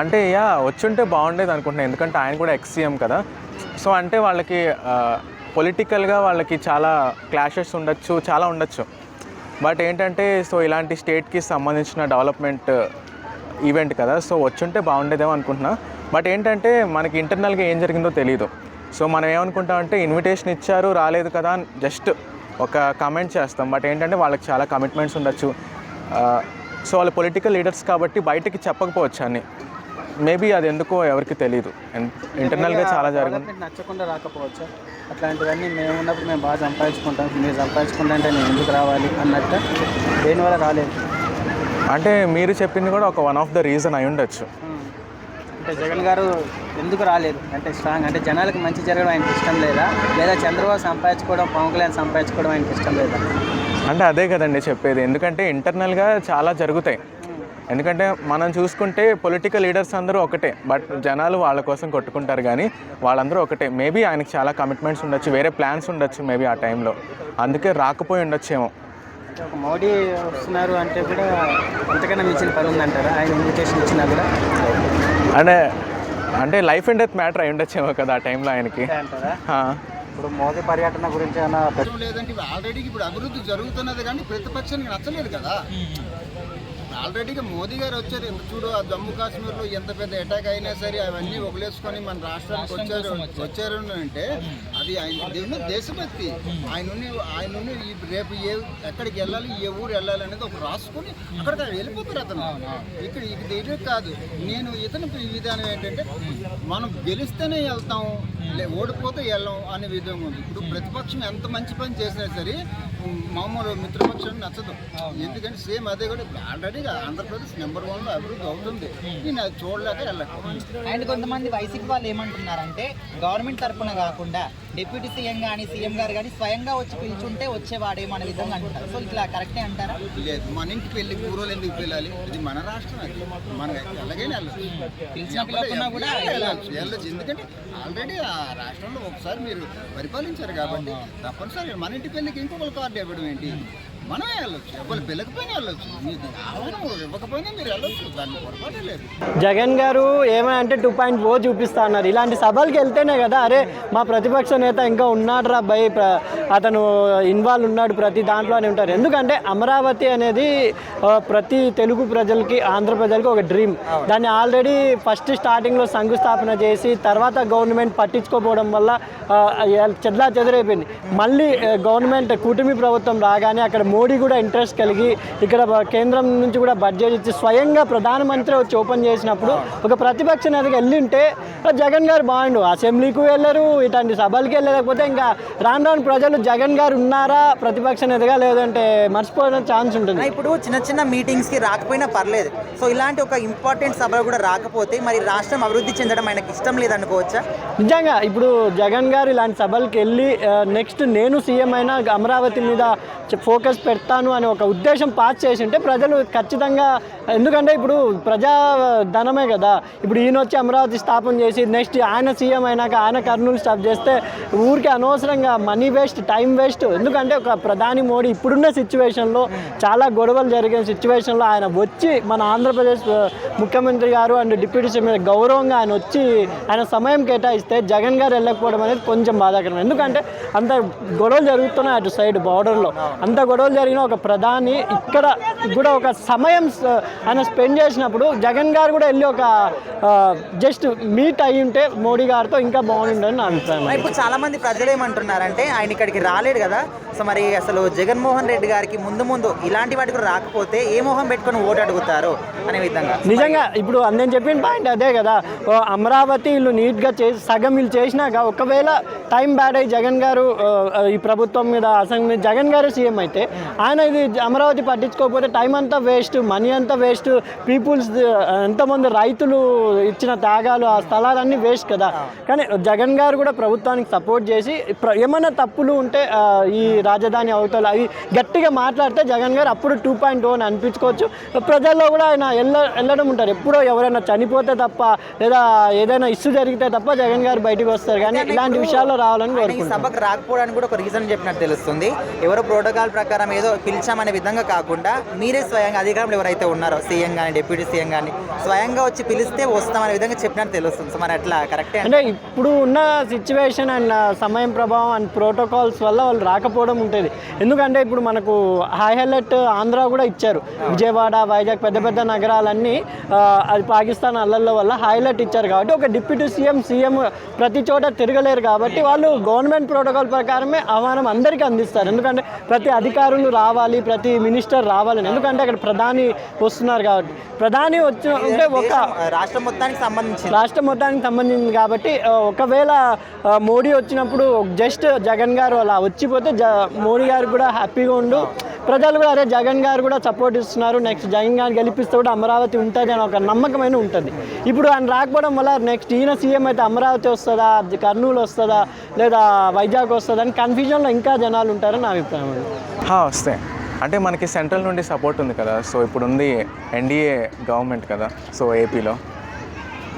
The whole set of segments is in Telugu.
అంటే యా వచ్చుంటే బాగుండేది అనుకుంటున్నాను ఎందుకంటే ఆయన కూడా ఎక్స్ కదా. సో అంటే వాళ్ళకి పొలిటికల్గా వాళ్ళకి చాలా క్లాషెస్ ఉండొచ్చు చాలా ఉండొచ్చు. బట్ ఏంటంటే సో ఇలాంటి స్టేట్కి సంబంధించిన డెవలప్మెంట్ ఈవెంట్ కదా. సో వచ్చుంటే బాగుండేదేమో అనుకుంటున్నా. బట్ ఏంటంటే మనకి ఇంటర్నల్గా ఏం జరిగిందో తెలియదు సో మనం ఏమనుకుంటామంటే ఇన్విటేషన్ ఇచ్చారు రాలేదు కదా అని జస్ట్ ఒక కమెంట్ చేస్తాం. బట్ ఏంటంటే వాళ్ళకి చాలా కమిట్మెంట్స్ ఉండొచ్చు. సో వాళ్ళు పొలిటికల్ లీడర్స్ కాబట్టి బయటకి చెప్పకపోవచ్చు అని మేబీ అది ఎందుకో ఎవరికి తెలియదు ఇంటర్నల్గా చాలా జరిగింది. నచ్చకుండా రాకపోవచ్చు. అట్లాంటివన్నీ మేము ఉన్నప్పుడు మేము బాగా సంపాదించుకుంటాం. మీరు సంపాదించుకుంటా అంటే నేను ఎందుకు రావాలి అన్నట్టు దేనివల్ల రాలేదు. అంటే మీరు చెప్పింది కూడా ఒక వన్ ఆఫ్ ద రీజన్ అయి ఉండొచ్చు. అంటే జగన్ గారు ఎందుకు రాలేదు? అంటే స్ట్రాంగ్ అంటే జనాలకు మంచి జరగడం ఆయనకి ఇష్టం లేదా? లేదా చంద్రబాబు సంపాదించుకోవడం పవన్ కళ్యాణ్ సంపాదించుకోవడం ఆయనకి ఇష్టం లేదా? అంటే అదే కదండి చెప్పేది. ఎందుకంటే ఇంటర్నల్గా చాలా జరుగుతాయి. ఎందుకంటే మనం చూసుకుంటే పొలిటికల్ లీడర్స్ అందరూ ఒకటే బట్ జనాలు వాళ్ళ కోసం కొట్టుకుంటారు కానీ వాళ్ళందరూ ఒకటే. మేబీ ఆయనకి చాలా కమిట్మెంట్స్ ఉండొచ్చు వేరే ప్లాన్స్ ఉండొచ్చు మేబీ ఆ టైంలో అందుకే రాకపోయి ఉండొచ్చేమో. ఒక మోడీ వస్తున్నారు అంటే కూడా అంతకన్నా మించిన పని ఉందంటారా? ఆయన ఇన్విటేషన్ ఇచ్చినా కూడా? అంటే అంటే లైఫ్ అండ్ డెత్ మ్యాటర్ అయి ఉండొచ్చేమో కదా ఆ టైంలో ఆయనకి. ఇప్పుడు మోదీ పర్యటన గురించి లేదంటే ఆల్రెడీ ఇప్పుడు అభివృద్ధి జరుగుతున్నది కానీ ప్రతిపక్షానికి నచ్చలేదు కదా. ఆల్రెడీగా మోదీ గారు వచ్చారు. ఎంత చూడు ఆ జమ్మూ కాశ్మీర్లో ఎంత పెద్ద అటాక్ అయినా సరే అవన్నీ వదిలేసుకొని మన రాష్ట్రానికి వచ్చారు వచ్చారు. అంటే అది ఆయన దేవుని దేశభక్తి. ఆయన ఆయన రేపు ఏ ఎక్కడికి వెళ్ళాలి ఏ ఊరు వెళ్ళాలి అనేది ఒక రాసుకొని అక్కడ వెళ్ళిపోతారు అతను. ఇక్కడ ఇది ఇది కాదు. నేను ఇతని విధానం ఏంటంటే మనం గెలిస్తేనే వెళ్తాం ఓడిపోతే వెళ్ళం అనే విధంగా ఉంది. ఇప్పుడు ప్రతిపక్షం ఎంత మంచి పని చేసినా సరే మామూలు మిత్రపక్షం నచ్చదు. ఎందుకంటే సేమ్ అదే కూడా ఆల్రెడీ ఆంధ్రప్రదేశ్ నెంబర్ వన్లో అభివృద్ధి అవుతుంది. నేను అది చూడలేక వెళ్ళక అండ్ కొంతమంది వైసీపీ వాళ్ళు ఏమంటున్నారంటే గవర్నమెంట్ తరఫున కాకుండా డిప్యూటీ సీఎం కానీ సీఎం గారు కానీ స్వయంగా వచ్చి పిలుచుంటే వచ్చేవాడేమో అనే విధంగా అంటారు. సో ఇట్లా కరెక్టే అంటారా? లేదు మన ఇంటికి వెళ్ళి కూరలు ఎందుకు వెళ్ళాలి? ఇది మన రాష్ట్రం అది. మనం ఎలాగైనా పిలిచిన కూడా వెళ్ళచ్చు. ఎందుకంటే ఆల్రెడీ ఆ రాష్ట్రంలో ఒకసారి మీరు పరిపాలించారు కాబట్టి తప్పనిసరి మన ఇంటి పెళ్ళికి ఇంకొకరు కార్డు ఇవ్వడం ఏంటి? మనమే వెళ్ళొచ్చు. ఎవరు పిల్లకపోయినా వెళ్ళొచ్చు. మీకు ఆహ్వానం ఇవ్వకపోయినా మీరు వెళ్ళొచ్చు. దాన్ని పొరపాటే లేదు. జగన్ గారు ఏమని అంటే టూ పాయింట్ ఓ చూపిస్తా అన్నారు. ఇలాంటి సభలకు వెళ్తేనే కదా అరే మా ప్రతిపక్ష నేత ఇంకా ఉన్నాడు రా భయ్ ప్ర- అతను ఇన్వాల్వ్ ఉన్నాడు ప్రతి దాంట్లో అని ఉంటారు. ఎందుకంటే అమరావతి అనేది ప్రతి తెలుగు ప్రజలకి ఆంధ్ర ప్రజలకి ఒక డ్రీమ్ దాన్ని ఆల్రెడీ ఫస్ట్ స్టార్టింగ్లో శంకుస్థాపన చేసి తర్వాత గవర్నమెంట్ పట్టించుకోపోవడం వల్ల చెడ్లా చెదరైపోయింది. మళ్ళీ గవర్నమెంట్ కూటమి ప్రభుత్వం రాగానే అక్కడ మోడీ కూడా ఇంట్రెస్ట్ కలిగి ఇక్కడ కేంద్రం నుంచి కూడా బడ్జెట్ ఇచ్చి స్వయంగా ప్రధానమంత్రి వచ్చి ఓపెన్ చేసినప్పుడు ఒక ప్రతిపక్ష నేతగా వెళ్ళింటే జగన్ గారు బాగుండు. అసెంబ్లీకి వెళ్ళరు ఇట్లాంటి సభలకి వెళ్ళలేకపోతే ఇంకా రాను రాను ప్రజలు జగన్ గారు ఉన్నారా ప్రతిపక్ష నేతగా లేదంటే మర్చిపోవడం ఛాన్స్ ఉంటుంది. ఇప్పుడు చిన్న చిన్న మీటింగ్స్కి రాకపోయినా పర్లేదు. సో ఇలాంటి ఒక ఇంపార్టెంట్ సభలు కూడా రాకపోతే మరి రాష్ట్రం అభివృద్ధి చెందడం ఆయనకి ఇష్టం లేదనుకోవచ్చా? నిజంగా ఇప్పుడు జగన్ గారు ఇలాంటి సభలకు వెళ్ళి నెక్స్ట్ నేను సీఎం అయినా అమరావతి మీద ఫోకస్ పెడతాను అనే ఒక ఉద్దేశం పాస్ చేసి ఉంటే ప్రజలు ఖచ్చితంగా ఎందుకంటే ఇప్పుడు ప్రజా ధనమే కదా. ఇప్పుడు ఈయన వచ్చి అమరావతి స్థాపన చేసి నెక్స్ట్ ఆయన సీఎం అయినాక ఆయన కర్నూలు స్టాప్ చేస్తే ఊరికి అనవసరంగా మనీ వేస్ట్ టైం వేస్ట్ ఎందుకంటే ఒక ప్రధాని మోడీ ఇప్పుడున్న సిచ్యువేషన్లో చాలా గొడవలు జరిగిన సిచ్యువేషన్లో ఆయన వచ్చి మన ఆంధ్రప్రదేశ్ ముఖ్యమంత్రి గారు అండ్ డిప్యూటీ సీఎం మీద గౌరవంగా ఆయన వచ్చి ఆయన సమయం కేటాయిస్తే జగన్ గారు వెళ్ళకపోవడం అనేది కొంచెం బాధాకరం. ఎందుకంటే అంత గొడవలు జరుగుతున్నాయి అటు సైడ్ బార్డర్లో అంత గొడవలు జరిగిన ఒక ప్రధాని ఇక్కడ కూడా ఒక సమయం ఆయన స్పెండ్ చేసినప్పుడు జగన్ గారు కూడా వెళ్ళి ఒక జస్ట్ మీట్ అయ్యి ఉంటే మోడీ గారితో ఇంకా బాగుంటుందని నా అభిప్రాయం ఇప్పుడు చాలా మంది ప్రజలు ఏమంటున్నారంటే ఆయన ఇక్కడికి రాలేడు కదా. సో మరి అసలు జగన్మోహన్ రెడ్డి గారికి ముందు ముందు ఇలాంటి వాటి కూడా రాకపోతే ఏ మోహం పెట్టుకొని ఓటు అడుగుతారు అనే విధంగా? నిజంగా ఇప్పుడు నేను చెప్పిన పాయింట్ అదే కదా. అమరావతి వీళ్ళు నీట్గా చేసి సగం వీళ్ళు చేసినాక ఒకవేళ టైం బ్యాడ్ అయ్యి జగన్ గారు ఈ ప్రభుత్వం మీద అసెంబ్లీ జగన్ గారు సీఎం అయితే ఆయన ఇది అమరావతి పట్టించుకోకపోతే టైం అంతా వేస్ట్ మనీ అంతా వేస్ట్ పీపుల్స్ ఎంతమంది రైతులు ఇచ్చిన త్యాగాలు ఆ స్థలాలన్నీ వేస్ట్ కదా. కానీ జగన్ గారు కూడా ప్రభుత్వానికి సపోర్ట్ చేసి ఏమైనా తప్పులు ఉంటే ఈ రాజధాని అవతల అవి గట్టిగా మాట్లాడితే జగన్ గారు అప్పుడు టూ పాయింట్ అని అనిపించుకోవచ్చు. ప్రజల్లో కూడా ఆయన వెళ్ళ వెళ్ళడం ఉంటారు. ఎప్పుడో ఎవరైనా చనిపోతే తప్ప లేదా ఏదైనా ఇష్యూ జరిగితే తప్ప జగన్ గారు బయటకు వస్తారు. కానీ ఇలాంటి విషయాల్లో రావాలని కోరుకుంటున్నాను. సభకు రాకపోవడానికి కూడా ఒక రీజన్ చెప్పినట్టు తెలుస్తుంది. ఎవరో ప్రోటోకాల్ ప్రకారం ఏదో పిలిచామనే విధంగా కాకుండా మీరే స్వయంగా అధికారంలో ఎవరైతే ఉన్నారో సీఎం కానీ డిప్యూటీ సీఎం కానీ స్వయంగా వచ్చి పిలిస్తే వస్తామనే విధంగా చెప్పినట్టు తెలుస్తుంది. సో మరి అట్లా కరెక్టే అంటే ఇప్పుడు ఉన్న సిచ్యువేషన్ అండ్ సమయం ప్రభావం అండ్ ప్రోటోకాల్స్ వల్ల వాళ్ళు రాకపోవడం ఉంటుంది. ఎందుకంటే ఇప్పుడు మనకు హై హైలైట్ ఆంధ్ర కూడా ఇచ్చారు. విజయవాడ వైజాగ్ పెద్ద పెద్ద నగరాలన్నీ అది పాకిస్తాన్ అల్లర్ల వల్ల హైలైట్ ఇచ్చారు కాబట్టి ఒక డిప్యూటీ సీఎం సీఎం ప్రతి చోట తిరగలేరు కాబట్టి వాళ్ళు గవర్నమెంట్ ప్రోటోకాల్ ప్రకారమే ఆహ్వానం అందరికీ అందిస్తారు. ఎందుకంటే ప్రతి అధికారులు రావాలి ప్రతి మినిస్టర్ రావాలని. ఎందుకంటే అక్కడ ప్రధాని వస్తున్నారు కాబట్టి. ప్రధాని వచ్చి ఉంటే ఒక రాష్ట్రం మొత్తానికి సంబంధించి రాష్ట్రం మొత్తానికి సంబంధించింది కాబట్టి ఒకవేళ మోడీ వచ్చినప్పుడు జస్ట్ జగన్ గారు అలా వచ్చిపోతే జ మోడీ గారు కూడా హ్యాపీగా ఉండు. ప్రజలు కూడా అరే జగన్ గారు కూడా సపోర్ట్ ఇస్తున్నారు. నెక్స్ట్ జగన్ గారు గెలిపిస్తే కూడా అమరావతి ఉంటుంది అని ఒక నమ్మకమైన ఉంటుంది. ఇప్పుడు ఆయన రాకపోవడం వల్ల నెక్స్ట్ ఈయన సీఎం అయితే అమరావతి వస్తుందా కర్నూలు వస్తుందా లేదా వైజాగ్ వస్తుందా అని కన్ఫ్యూజన్లో ఇంకా జనాలు ఉంటారని నా అభిప్రాయం వస్తాయి అంటే మనకి సెంట్రల్ నుండి సపోర్ట్ ఉంది కదా. సో ఇప్పుడు ఉంది ఎన్డీఏ గవర్నమెంట్ కదా. సో ఏపీలో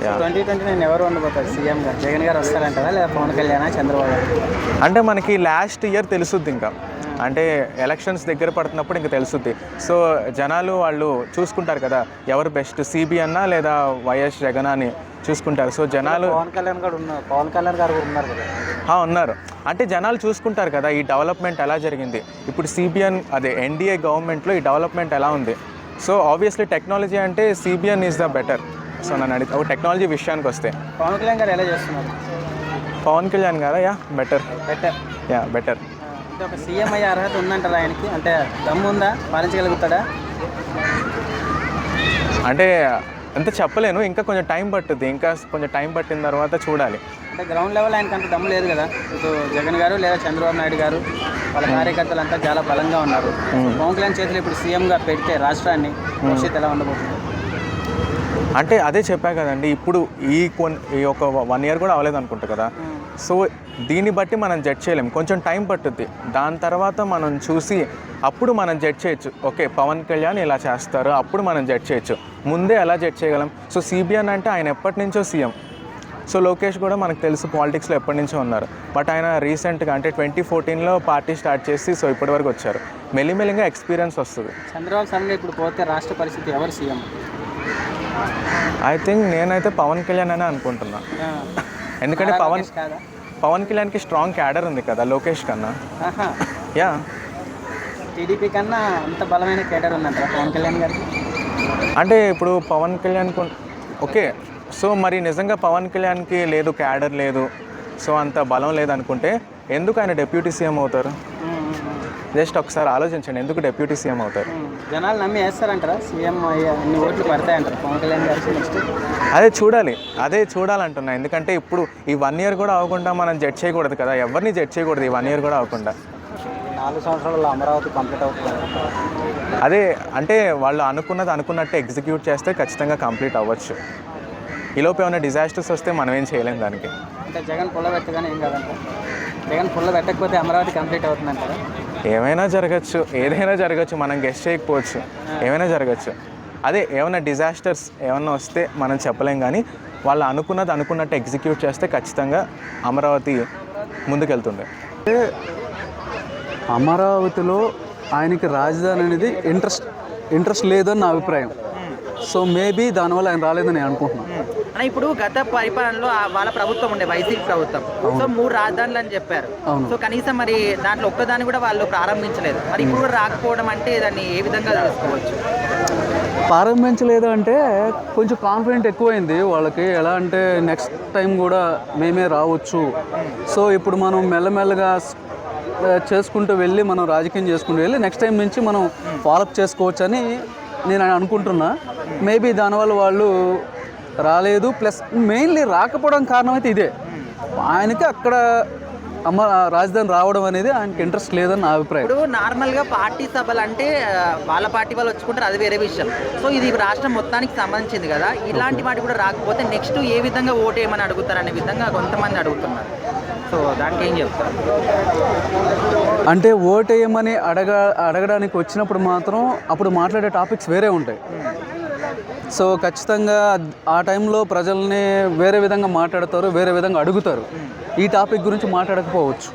యా ట్వంటీ ట్వంటీ నైన్ ఎవరు ఉండబోతారు? సీఎంగా జగన్ గారు వస్తారంటారా? లేదా పవన్ కళ్యాణ్? చంద్రబాబు గారు? అంటే మనకి లాస్ట్ ఇయర్ తెలుసుద్ది ఇంకా. అంటే ఎలక్షన్స్ దగ్గర పడుతున్నప్పుడు ఇంకా తెలుసుద్ది. సో జనాలు వాళ్ళు చూసుకుంటారు కదా ఎవరు బెస్ట్ సిబి అన్నా లేదా వైఎస్ జగన్ అని చూసుకుంటారు. సో జనాలు పవన్ కళ్యాణ్ గారు ఉన్నారు పవన్ కళ్యాణ్ గారు కూడా ఉన్నారు కదా. ఉన్నారు. అంటే జనాలు చూసుకుంటారు కదా ఈ డెవలప్మెంట్ ఎలా జరిగింది. ఇప్పుడు సిబిఎన్ అదే ఎన్డీఏ గవర్నమెంట్లో ఈ డెవలప్మెంట్ ఎలా ఉంది. సో ఆబ్వియస్లీ టెక్నాలజీ అంటే CBN is the better. So నన్ను అడిగితే ఒక టెక్నాలజీ విషయానికి వస్తే. పవన్ కళ్యాణ్ గారు ఎలా చేస్తున్నారు? పవన్ కళ్యాణ్ గారా? Yeah better. Better. Yeah better. ఒక సీఎం అయ్యే అర్హత ఉందంటారా ఆయనకి? అంటే దమ్ము ఉందా? పాలించగలుగుతాడా? అంటే అంత చెప్పలేను. ఇంకా కొంచెం టైం పట్టుద్ది. ఇంకా కొంచెం టైం పట్టిన తర్వాత చూడాలి. అంటే గ్రౌండ్ లెవెల్ ఆయనకి అంత దమ్ము లేదు కదా. ఇప్పుడు జగన్ గారు లేదా చంద్రబాబు నాయుడు గారు వాళ్ళ కార్యకర్తలు అంతా చాలా బలంగా ఉన్నారు. పవన్ కళ్యాణ్ చేతులు ఇప్పుడు సీఎంగా పెడితే రాష్ట్రాన్ని భవిష్యత్తు ఎలా ఉండబోతుంది? అంటే అదే చెప్పా కదండి. ఇప్పుడు ఈ కొన్ ఈ ఒక వన్ ఇయర్ కూడా అవ్వలేదు అనుకుంటా కదా. సో దీన్ని బట్టి మనం జడ్జ్ చేయలేం కొంచెం టైం పట్టుద్ది. దాని తర్వాత మనం చూసి అప్పుడు మనం జడ్జ్ చేయొచ్చు. ఓకే పవన్ కళ్యాణ్ ఇలా చేస్తారు అప్పుడు మనం జడ్జ్ చేయొచ్చు. ముందే ఎలా జడ్జ్ చేయగలం? సో సిబిఎన్ అంటే ఆయన ఎప్పటి నుంచో సీఎం. సో లోకేష్ కూడా మనకు తెలుసు పాలిటిక్స్లో ఎప్పటి నుంచో ఉన్నారు. బట్ ఆయన రీసెంట్గా అంటే ట్వంటీ ఫోర్టీన్లో పార్టీ స్టార్ట్ చేసి సో ఇప్పటివరకు వచ్చారు. మెల్లిమెల్లిగా ఎక్స్పీరియన్స్ వస్తుంది. చంద్రబాబు సడన్గా ఇప్పుడు పోతే రాష్ట్ర పరిస్థితి ఎవరు సీఎం? ఐ థింక్ నేనైతే పవన్ కళ్యాణ్ అనే అనుకుంటున్నా. ఎందుకంటే పవన్ పవన్ కళ్యాణ్కి స్ట్రాంగ్ క్యాడర్ ఉంది కదా లోకేష్ కన్నా. యా. టీడీపీ కన్నా అంత బలమైన కేటర్ ఉందంటారా పవన్ కళ్యాణ్ గారికి అంటే ఇప్పుడు పవన్ కళ్యాణ్ ఓకే సో మరి నిజంగా పవన్ కళ్యాణ్కి లేదు క్యాడర్ లేదు సో అంత బలం లేదనుకుంటే ఎందుకు ఆయన డెప్యూటీ సీఎం అవుతారు? జస్ట్ ఒకసారి ఆలోచించండి ఎందుకు డెప్యూటీ సీఎం అవుతారు. జనాలు నమ్మి వేస్తారంటారా? సీఎం అన్ని ఓట్లు పడతాయంటారు పవన్ కళ్యాణ్ గారికి నెక్స్ట్ అదే చూడాలి అదే చూడాలంటున్నా. ఎందుకంటే ఇప్పుడు ఈ వన్ ఇయర్ కూడా అవ్వకుండా మనం జడ్జ్ చేయకూడదు కదా ఎవరిని జడ్జ్ చేయకూడదు ఈ వన్ ఇయర్ కూడా అవ్వకుండా? నాలుగు సంవత్సరాలలో అమరావతి కంప్లీట్ అవుతుంది. అదే అంటే వాళ్ళు అనుకున్నది అనుకున్నట్టు ఎగ్జిక్యూట్ చేస్తే ఖచ్చితంగా కంప్లీట్ అవ్వచ్చు. ఈలోపు ఏమైనా డిజాస్టర్స్ వస్తే మనం ఏం చేయలేం దానికి. అంటే జగన్ పుల్ల పెట్టగానే ఏం కాదంట? జగన్ పుల్ల పెట్టకపోతే అమరావతి కంప్లీట్ అవుతుందంటారా? ఏమైనా జరగచ్చు. ఏదైనా జరగచ్చు. మనం గెస్ట్ చేయకపోవచ్చు. ఏమైనా జరగచ్చు. అదే ఏమైనా డిజాస్టర్స్ ఏమైనా వస్తే మనం చెప్పలేం కానీ వాళ్ళు అనుకున్నది అనుకున్నట్టు ఎగ్జిక్యూట్ చేస్తే ఖచ్చితంగా అమరావతి ముందుకెళ్తుంది అమరావతిలో ఆయనకి రాజధాని అనేది ఇంట్రెస్ట్ ఇంట్రెస్ట్ లేదని నా అభిప్రాయం. సో మేబీ దానివల్ల ఆయన రాలేదని నేను అనుకుంటున్నాను ఇప్పుడు గత పరిపాలనలో వాళ్ళ ప్రభుత్వం ఉండే వైసీపీ ప్రభుత్వం. సో మూడు రాజధానులు అని చెప్పారు. సో కనీసం మరి దాంట్లో ఒక్కదాన్ని కూడా వాళ్ళు ప్రారంభించలేదు. మరి ఇప్పుడు కూడా రాకపోవడం అంటే దాన్ని ఏ విధంగా చూసుకోవచ్చు ప్రారంభించలేదు అంటే కొంచెం కాన్ఫిడెంట్ ఎక్కువైంది వాళ్ళకి. ఎలా అంటే నెక్స్ట్ టైం కూడా మేమే రావచ్చు. సో ఇప్పుడు మనం మెల్లమెల్లగా చేసుకుంటూ వెళ్ళి మనం రాజకీయం చేసుకుంటూ వెళ్ళి నెక్స్ట్ టైం నుంచి మనం ఫాలోఅప్ చేసుకోవచ్చు అని నేను అనుకుంటున్నా. మేబీ దానివల్ల వాళ్ళు రాలేదు. ప్లస్ మెయిన్లీ రాకపోవడం కారణం అయితే ఇదే. ఆయనకి అక్కడ అమ్మ రాజధాని రావడం అనేది ఆయనకి ఇంట్రెస్ట్ లేదని నా అభిప్రాయం. ఇప్పుడు నార్మల్గా పార్టీ సభలు అంటే వాళ్ళ పార్టీ వాళ్ళు వచ్చుకుంటారు అది వేరే విషయం. సో ఇది రాష్ట్రం మొత్తానికి సంబంధించింది కదా. ఇలాంటి వాటి కూడా రాకపోతే నెక్స్ట్ ఏ విధంగా ఓటు ఏమని అడుగుతారు అనే విధంగా కొంతమంది అడుగుతున్నారు. సో దానికి ఏం చెప్తారు? అంటే ఓటేయమని అడగ అడగడానికి వచ్చినప్పుడు మాత్రం అప్పుడు మాట్లాడే టాపిక్స్ వేరే ఉంటాయి. సో ఖచ్చితంగా ఆ టైంలో ప్రజల్ని వేరే విధంగా మాట్లాడతారు వేరే విధంగా అడుగుతారు. ఈ టాపిక్ గురించి మాట్లాడకపోవచ్చు.